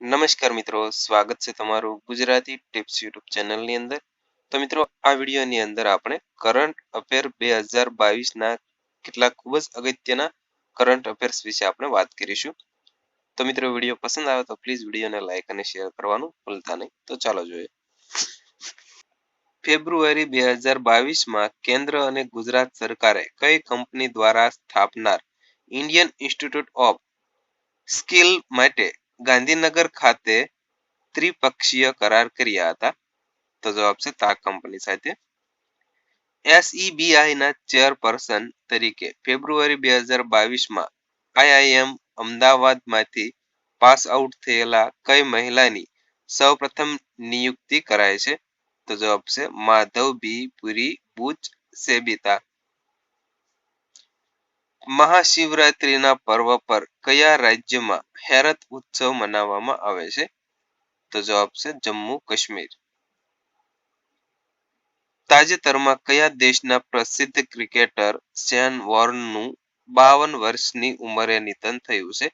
નમસ્કાર મિત્રો, સ્વાગત છે તમારું ગુજરાતી ટિપ્સ યુટ્યુબ ચેનલની અંદર. તો મિત્રો, આ વિડીયોની અંદર આપણે કરંટ અફેર બે હજાર બાવીસના કેટલાક ખૂબ જ અગત્યના કરંટ અફેર્સ વિશે આપણે વાત કરીશું. તો મિત્રો, વીડિયો પસંદ આવે તો પ્લીઝ વિડીયોને લાઇક અને શેર કરવાનું ભૂલતા નહીં. તો ચાલો જોઈએ. ફેબ્રુઆરી બે હજાર બાવીસમાં કેન્દ્ર અને ગુજરાત સરકારે કઈ કંપની દ્વારા સ્થાપનાર ઇન્ડિયન ઇન્સ્ટિટ્યૂટ ઓફ સ્કિલ માટે ગાંધીનગર ખાતે ત્રિપક્ષીય કરાર કર્યા હતા. તો જવાબ છે તાક કંપની સાથે. એસઈબીઆઈ ના ચેરપર્સન તરીકે ફેબ્રુઆરી બે હજાર બાવીસમાં આઈઆઈએમ અમદાવાદમાંથી પાસ આઉટ થયેલા કઈ મહિલાની સૌપ્રથમ નિયુક્તિ કરાય છે? તો જવાબ છે માધવ બી પુરી બુચ સેબિતા. મહાશિવરાત્રિના પર્વ પર કયા રાજ્યમાં હેરત ઉત્સવ મનાવવામાં આવે છે? તો જવાબ છે જમ્મુ કાશ્મીર. તાજેતરમાં કયા દેશના પ્રસિદ્ધ ક્રિકેટર સેન વોર્નનું બાવન વર્ષની ઉંમરે નિધન થયું છે?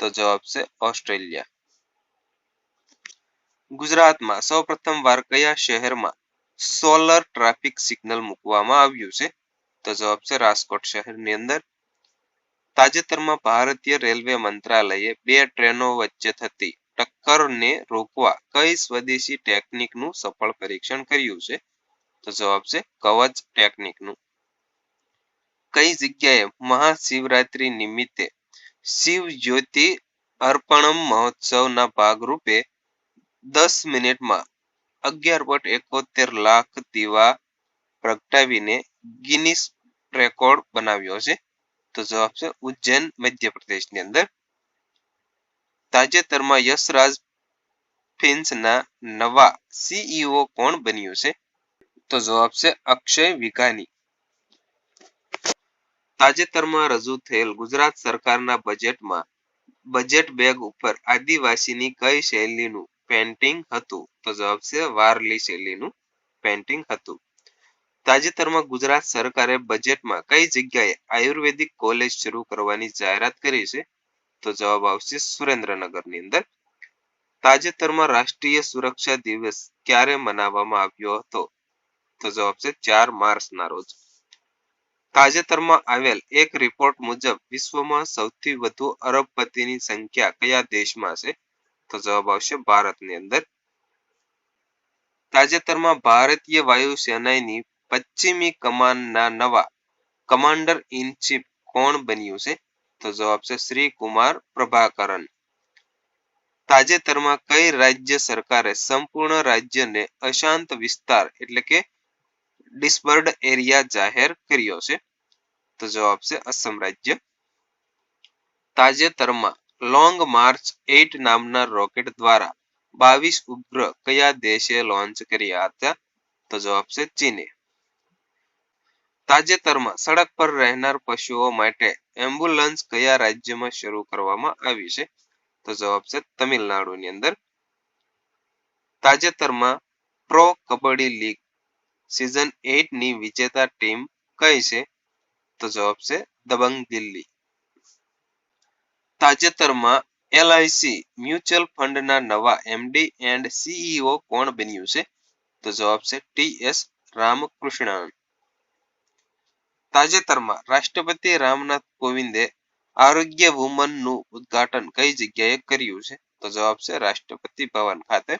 તો જવાબ છે ઓસ્ટ્રેલિયા. ગુજરાતમાં સૌ વાર કયા શહેરમાં સોલર ટ્રાફિક સિગ્નલ મૂકવામાં આવ્યું છે? તો જવાબ છે રાજકોટ શહેરની અંદર. તાજેતરમાં ભારતીય રેલવે મંત્રાલયે બે ટ્રેનો વચ્ચે થતી ટક્કરને રોકવા કઈ સ્વદેશી ટેકનિકનું સફળ પરીક્ષણ કર્યું છે? તો જવાબ છે કવચ ટેકનિકનું. કઈ જગ્યાએ મહાશિવરાત્રી નિમિત્તે શિવ જ્યોતિ અર્પણમ મહોત્સવના ભાગરૂપે દસ મિનિટમાં અગિયાર પોઈન્ટ એકોતેર લાખ દીવા પ્રગટાવીને ગિનિસ રેકોર્ડ બનાવ્યો છે? તો જવાબ છે ઉજ્જૈન, મધ્યપ્રદેશની અંદર. તાજેતરમાં યશરાજ ફિન્સના નવા સીઈઓ કોણ બન્યું છે? તો જવાબ છે અક્ષય વિઘાની. તાજેતરમાં રજૂ થયેલ ગુજરાત સરકારના બજેટમાં બજેટ બેગ ઉપર આદિવાસીની કઈ શૈલીનું પેન્ટિંગ હતું? તો જવાબ છે વારલી શૈલીનું પેન્ટિંગ હતું. તાજેતરમાં ગુજરાત સરકારે બજેટમાં કઈ જગ્યાએ આયુર્વેદિક કોલેજ શરૂ કરવાની જાહેરાત કરી છે? તો જવાબ આવશે સુરેન્દ્રનગરની અંદર. તાજેતરમાં રાષ્ટ્રીય સુરક્ષા દિવસ ક્યારે મનાવવામાં આવ્યો હતો? તો જવાબ છે ચાર માર્ચના રોજ. તાજેતરમાં આવેલ એક રિપોર્ટ મુજબ વિશ્વમાં સૌથી વધુ અરબપતિની સંખ્યા કયા દેશમાં છે? તો જવાબ આવશે ભારતની અંદર. તાજેતરમાં ભારતીય વાયુસેનાની પશ્ચિમી કમાનના નવા કમાન્ડર ઇન ચીફ કોણ બન્યું છે? તો જવાબ છે શ્રી કુમાર પ્રભાકરન. તાજેતરમાં કઈ રાજ્ય સરકારે સંપૂર્ણ રાજ્યને અશાંત વિસ્તાર એટલે કે ડિસ્બર્ડ એરિયા જાહેર કર્યો છે? તો જવાબ છે અસમ રાજ્ય. તાજેતરમાં લોંગ માર્ચ એટ નામના રોકેટ દ્વારા બાવીસ ઉપગ્રહ કયા દેશે લોન્ચ કર્યા હતા? તો જવાબ છે ચીને. તાજેતરમાં સડક પર રહેનાર પશુઓ માટે એમ્બ્યુલન્સ કયા રાજ્યમાં શરૂ કરવામાં આવી છે? તો જવાબ છે તમિલનાડુની અંદર. તાજેતરમાં પ્રો કબડ્ડી લીગ સિઝનની વિજેતા ટીમ કઈ છે? તો જવાબ છે દબંગ દિલ્હી. તાજેતરમાં એલઆઈસી મ્યુચ્યુઅલ ફંડના નવા એમડી એન્ડ સીઈઓ કોણ બન્યું છે? તો જવાબ છે ટી એસ રામકૃષ્ણન. તાજેતરમાં રાષ્ટ્રપતિ રામનાથ કોવિંદે આરોગ્ય વુમનનું ઉદઘાટન કઈ જગ્યાએ કર્યું છે? તો જવાબ છે રાષ્ટ્રપતિ ભવન ખાતે.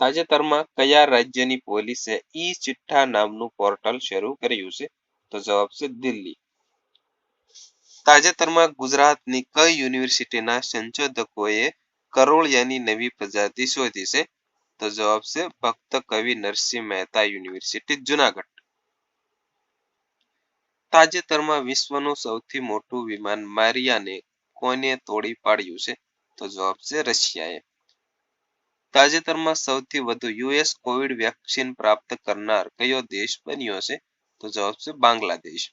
તાજેતરમાં કયા રાજ્યની પોલીસે ઈ ચિઠ્ઠા નામનું પોર્ટલ શરૂ કર્યું છે? તો જવાબ છે દિલ્હી. તાજેતરમાં ગુજરાતની કઈ યુનિવર્સિટીના સંશોધકોએ કરોળિયાની નવી પ્રજાતિ શોધી છે? તો જવાબ છે ભક્ત કવિ નરસિંહ મહેતા યુનિવર્સિટી જુનાગઢ. તાજેતરમાં વિશ્વનું સૌથી મોટું વિમાન મારિયાને કોને તોડી પાડ્યું છે? તો જવાબ છે રશિયાએ. તાજેતરમાં સૌથી વધુ યુએસ કોવિડ વેક્સિન પ્રાપ્ત કરનાર કયો દેશ બન્યો છે? તો જવાબ છે બાંગ્લાદેશ.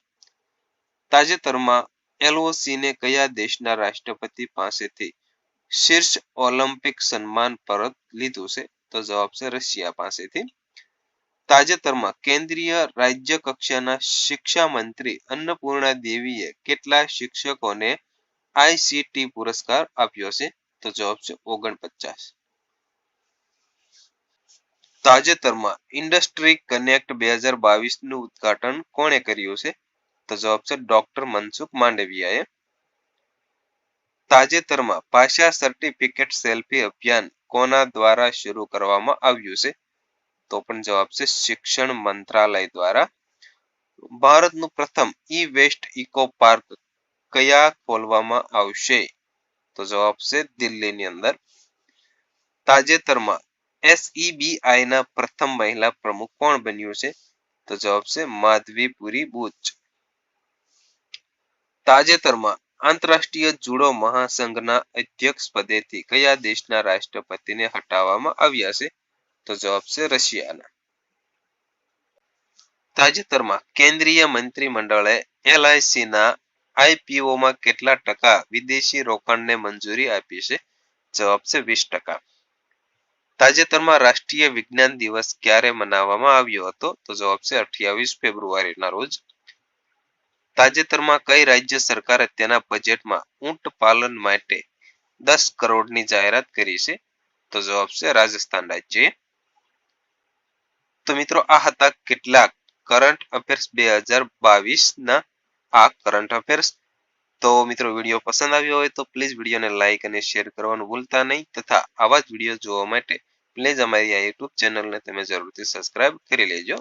તાજેતરમાં એલઓસીને કયા દેશના રાષ્ટ્રપતિ પાસેથી શીર્ષ ઓલિમ્પિક સન્માન પરત લીધું છે? તો જવાબ છે રશિયા પાસેથી. તાજેતરમાં કેન્દ્રીય રાજ્ય કક્ષાના શિક્ષા મંત્રી અન્નપૂર્ણા દેવીએ કેટલા શિક્ષકોને આઈસીટી પુરસ્કાર આપ્યો છે? તો જવાબ છે ઓગણપચાસ. તાજેતરમાં ઇન્ડસ્ટ્રી કનેક્ટ બે હજાર બાવીસનું ઉદઘાટન કોણે કર્યું છે? તો જવાબ છે ડોક્ટર મનસુખ માંડવિયાએ. તાજેતરમાં પાછા સર્ટિફિકેટ સેલ્ફી અભિયાન કોના દ્વારા શરૂ કરવામાં આવ્યું છે? તો પણ જવાબ છે શિક્ષણ મંત્રાલય દ્વારા. ભારતનું પ્રથમ ઈ વેસ્ટ ઇકો પાર્ક કયા ખોલવામાં આવશે? તો જવાબ છે દિલ્હીની અંદર. તાજેતરમાં એસઈબીઆઈ ના પ્રથમ મહિલા પ્રમુખ કોણ બન્યું છે? તો જવાબ છે માધવીપુરી બુચ. તાજેતરમાં આંતરરાષ્ટ્રીય જુડો મહાસંઘના અધ્યક્ષ પદેથી કયા દેશના રાષ્ટ્રપતિને હટાવવામાં આવ્યા છે? તો જવાબ છે રશિયાના. તાજેતરમાં કેન્દ્રીય મંત્રીમંડળે LIC ના IPO કેટલા ટકા વિદેશી રોકાણને મંજૂરી આપી છે? જવાબ છે વીસ ટકા. તાજેતરમાં રાષ્ટ્રીય વિજ્ઞાન દિવસ ક્યારે મનાવવામાં આવ્યો હતો? તો જવાબ છે અઠ્યાવીસ ફેબ્રુઆરીના રોજ. તાજેતરમાં કઈ રાજ્ય સરકારે તેના બજેટમાં ઊંટ પાલન માટે દસ કરોડની જાહેરાત કરી છે? તો જવાબ છે રાજસ્થાન રાજ્યએ તો મિત્રો આ હતા કેટલાક કરંટ અફેર્સ બે હજાર બાવીસ ના આ કરંટ અફેર્સ તો મિત્રો વીડિયો પસંદ આવ્યો હોય તો પ્લીઝ વિડીયોને લાઇક અને શેર કરવાનું ભૂલતા નહીં તથા આવા જ વીડિયો જોવા માટે પ્લીઝ અમારી આ યુટ્યુબ ચેનલને તમે જરૂરથી સબસ્ક્રાઇબ કરી લેજો.